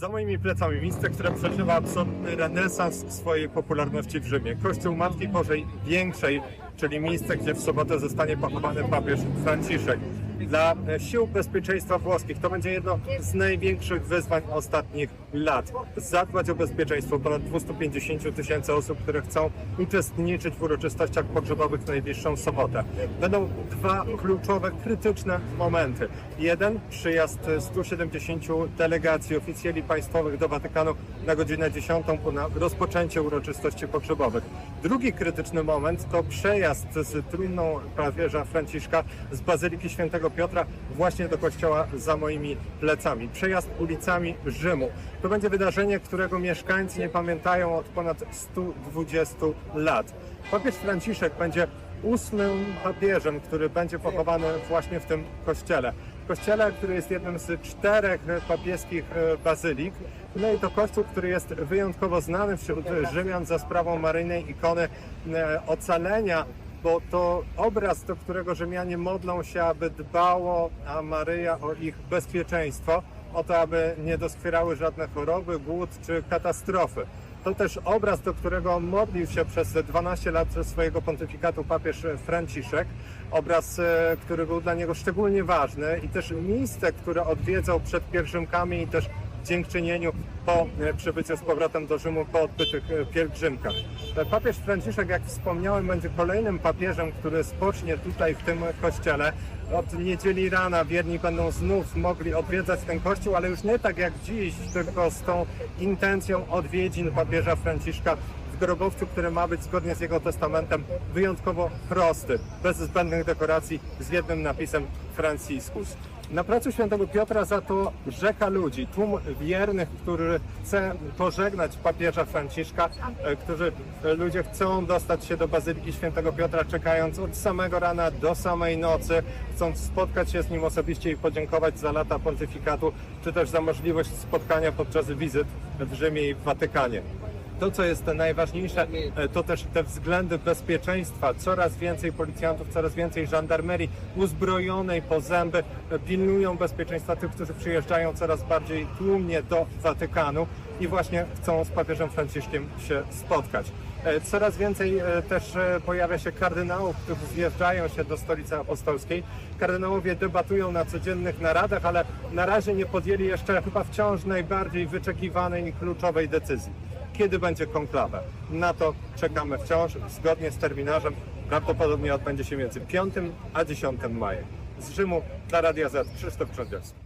Za moimi plecami miejsce, które przeżywa absolutny renesans swojej popularności w Rzymie. Kościół Matki Bożej Większej, czyli miejsce, gdzie w sobotę zostanie pochowany papież Franciszek. Dla e, sił bezpieczeństwa włoskich to będzie jedno z największych wyzwań ostatnich lat. Zadbać o bezpieczeństwo ponad 250 tysięcy osób, które chcą uczestniczyć w uroczystościach pogrzebowych w najbliższą sobotę. Będą dwa kluczowe, krytyczne momenty. Jeden, przyjazd 170 delegacji oficjeli państwowych do Watykanu na godzinę 10 na rozpoczęcie uroczystości pogrzebowych. Drugi krytyczny moment to przejazd z trumną papieża Franciszka z Bazyliki Świętego Piotra właśnie do kościoła za moimi plecami. Przejazd ulicami Rzymu. To będzie wydarzenie, którego mieszkańcy nie pamiętają od ponad 120 lat. Papież Franciszek będzie ósmym papieżem, który będzie pochowany właśnie w tym kościele. Kościele, który jest jednym z czterech papieskich bazylik. No i to kościół, który jest wyjątkowo znany wśród Rzymian za sprawą maryjnej ikony e, ocalenia, bo to obraz, do którego Rzymianie modlą się, aby dbało, a Maryja o ich bezpieczeństwo, o to, aby nie doskwierały żadne choroby, głód czy katastrofy. To też obraz, do którego modlił się przez 12 lat swojego pontyfikatu papież Franciszek. Obraz, e, który był dla niego szczególnie ważny i też miejsce, które odwiedzał przed pielgrzymkami i też dziękczynieniu po e, przybyciu z powrotem do Rzymu po odbytych e, pielgrzymkach. E, Papież Franciszek, jak wspomniałem, będzie kolejnym papieżem, który spocznie tutaj w tym kościele. Od niedzieli rana wierni będą znów mogli odwiedzać ten kościół, ale już nie tak jak dziś, tylko z tą intencją odwiedzin papieża Franciszka grobowcu, który ma być zgodnie z jego testamentem wyjątkowo prosty, bez zbędnych dekoracji, z jednym napisem Franciscus. Na placu Świętego Piotra za to rzeka ludzi, tłum wiernych, który chce pożegnać papieża Franciszka, e, którzy e, ludzie chcą dostać się do Bazyliki Świętego Piotra, czekając od samego rana do samej nocy, chcąc spotkać się z nim osobiście i podziękować za lata pontyfikatu, czy też za możliwość spotkania podczas wizyt w Rzymie i w Watykanie. To, co jest najważniejsze, e, to też te względy bezpieczeństwa. Coraz więcej policjantów, coraz więcej żandarmerii uzbrojonej po zęby e, pilnują bezpieczeństwa tych, którzy przyjeżdżają coraz bardziej tłumnie do Watykanu i właśnie chcą z papieżem Franciszkiem się spotkać. E, Coraz więcej też pojawia się kardynałów, którzy zjeżdżają się do stolicy apostolskiej. Kardynałowie debatują na codziennych naradach, ale na razie nie podjęli jeszcze chyba wciąż najbardziej wyczekiwanej i kluczowej decyzji kiedy będzie konklawa. Na to czekamy wciąż, zgodnie z terminarzem. Prawdopodobnie odbędzie się między 5 a 10 maja. Z Rzymu dla Radia Z Krzysztof Trządziowski.